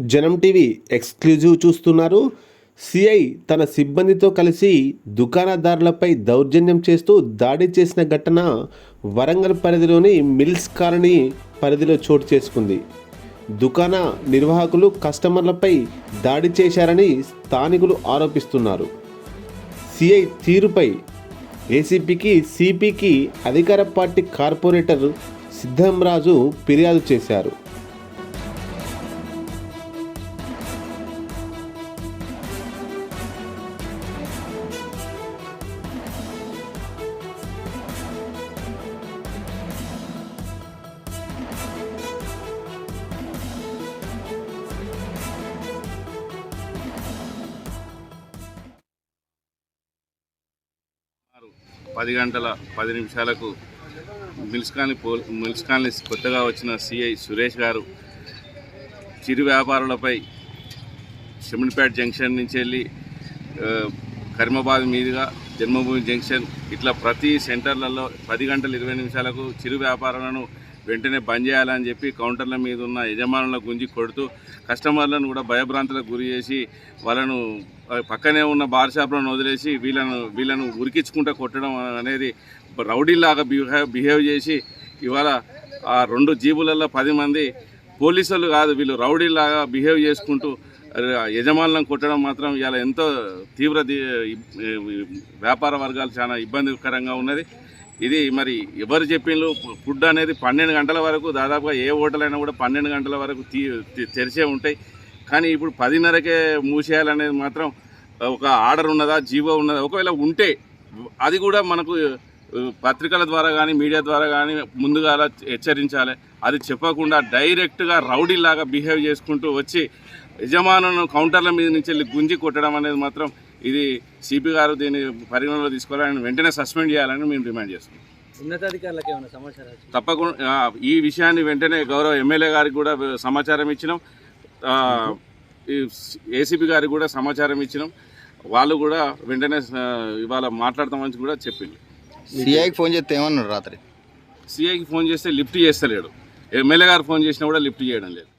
జనం TV exclusive చూస్తున్నారు. CI తన సిబ్బందితో కలిసి దుకాణదారులపై దౌర్జన్యం చేస్తూ దాడి చేసిన ఘటన వరంగల్ పరిధిలోని మిల్స్ కాలనీ పరిధిలో చోటు చేసుకుంది. దుకాణ నిర్వాహకులు కస్టమర్లపై దాడి చేశారని స్థానికులు ఆరోపిస్తున్నారు. సిఐ తీరుపై ఏసీపీకి సిపికి అధికార పార్టీ కార్పొరేటర్ సిద్ధంరాజు ఫిర్యాదు చేశారు. పది గంటల పది నిమిషాలకు మిల్స్ కాలనీ పోల్ మిల్స్ కొత్తగా వచ్చిన సిఐ సురేష్ గారు చిరు వ్యాపారులపై షమిడిపేట జంక్షన్ నుంచి వెళ్ళి ఆ, మీదుగా జన్మభూమి జంక్షన్ ఇట్లా ప్రతి సెంటర్లలో పది గంటల ఇరవై నిమిషాలకు చిరు వ్యాపారాలను వెంటనే బంద్ చేయాలని చెప్పి కౌంటర్ల మీద ఉన్న యజమానుల గుంజి కొడుతూ కస్టమర్లను కూడా భయభ్రాంతులకు గురి చేసి వాళ్ళను పక్కనే ఉన్న బార్ షాప్లను వదిలేసి వీళ్ళను వీళ్ళను ఉరికించుకుంటూ కొట్టడం అనేది రౌడీలాగా బిహేవ్ బిహేవ్ చేసి ఇవాళ ఆ రెండు జీబులలో పది మంది పోలీసులు కాదు వీళ్ళు రౌడీలాగా బిహేవ్ చేసుకుంటూ యజమానులను కొట్టడం మాత్రం ఇవాళ ఎంతో తీవ్ర వ్యాపార వర్గాలు చాలా ఇబ్బందికరంగా ఉన్నది. ఇది మరి ఎవరు చెప్పిండ్రు? ఫుడ్ అనేది పన్నెండు గంటల వరకు దాదాపుగా ఏ హోటల్ అయినా కూడా పన్నెండు గంటల వరకు తీ తెరిచే ఉంటాయి. కానీ ఇప్పుడు పదిన్నరకే మూసేయాలనేది మాత్రం ఒక ఆర్డర్ ఉన్నదా జీవో ఉన్నదా ఒకవేళ ఉంటే అది కూడా మనకు పత్రికల ద్వారా కానీ మీడియా ద్వారా కానీ ముందుగా అలా హెచ్చరించాలి. అది చెప్పకుండా డైరెక్ట్గా రౌడీలాగా బిహేవ్ చేసుకుంటూ వచ్చి యజమానులను కౌంటర్ల మీద నుంచి వెళ్ళి గుంజి కొట్టడం అనేది మాత్రం ఇది సిపి గారు దీన్ని పరిగణనలో తీసుకోవాలని వెంటనే సస్పెండ్ చేయాలని మేము డిమాండ్ చేస్తున్నాం. ఉన్నతాధికారులకు ఏమైనా సమాచారం? తప్పకుండా ఈ విషయాన్ని వెంటనే గౌరవ ఎమ్మెల్యే గారికి కూడా సమాచారం ఇచ్చినాం. ఆ, ఈ ఏసీపీ గారికి కూడా సమాచారం ఇచ్చినాం. వాళ్ళు కూడా వెంటనే ఇవాళ మాట్లాడతామని కూడా చెప్పింది. సిఐకి ఫోన్ చేస్తే ఏమన్నాడు రాత్రి? సిఐకి ఫోన్ చేస్తే లిఫ్ట్ చేస్తలేడు. ఎమ్మెల్యే గారు ఫోన్ చేసినా కూడా లిఫ్ట్ చేయడం లేదు.